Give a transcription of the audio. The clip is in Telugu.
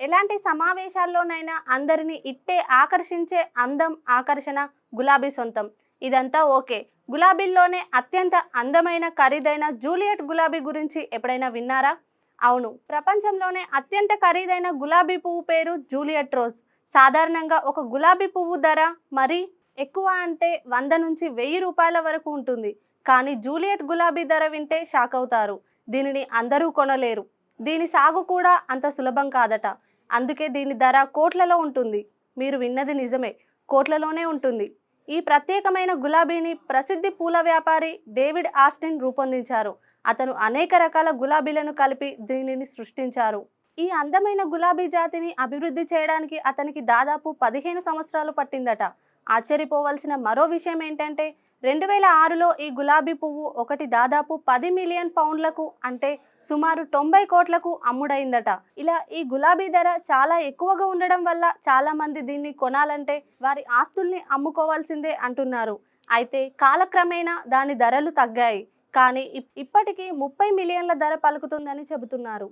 ఎలాంటి సమావేశాల్లోనైనా అందరినీ ఇట్టే ఆకర్షించే అందం ఆకర్షణ గులాబీ సొంతం. ఇదంతా ఓకే. గులాబీల్లోనే అత్యంత అందమైన ఖరీదైన జూలియట్ గులాబీ గురించి ఎప్పుడైనా విన్నారా? అవును. ప్రపంచంలోనే అత్యంత ఖరీదైన గులాబీ పువ్వు పేరు జూలియట్ రోజ్. సాధారణంగా ఒక గులాబీ పువ్వు ధర మరి ఎక్కువ అంటే వంద నుంచి వెయ్యి రూపాయల వరకు ఉంటుంది. కానీ జూలియట్ గులాబీ ధర వింటే షాక్ అవుతారు. దీనిని అందరూ కొనలేరు. దీని సాగు కూడా అంత సులభం కాదట. అందుకే దీని ధర కోట్లలో ఉంటుంది. మీరు విన్నది నిజమే కోట్లలోనే ఉంటుంది. ఈ ప్రత్యేకమైన గులాబీని ప్రసిద్ధి పూల వ్యాపారి డేవిడ్ ఆస్టిన్ రూపొందించారు. అతను అనేక రకాల గులాబీలను కలిపి దీనిని సృష్టించారు. ఈ అందమైన గులాబీ జాతిని అభివృద్ధి చేయడానికి అతనికి దాదాపు పదిహేను సంవత్సరాలు పట్టిందట. ఆశ్చర్యపోవాల్సిన మరో విషయం ఏంటంటే రెండు వేల ఆరులో ఈ గులాబీ పువ్వు ఒకటి దాదాపు పది మిలియన్ పౌండ్లకు అంటే సుమారు తొంభై కోట్లకు అమ్ముడైందట. ఇలా ఈ గులాబీ ధర చాలా ఎక్కువగా ఉండడం వల్ల చాలా మంది దీన్ని కొనాలంటే వారి ఆస్తుల్ని అమ్ముకోవాల్సిందే అంటున్నారు. అయితే కాలక్రమేణా దాని ధరలు తగ్గాయి. కానీ ఇప్- ఇప్పటికీ ముప్పై మిలియన్ల ధర పలుకుతుందని చెబుతున్నారు.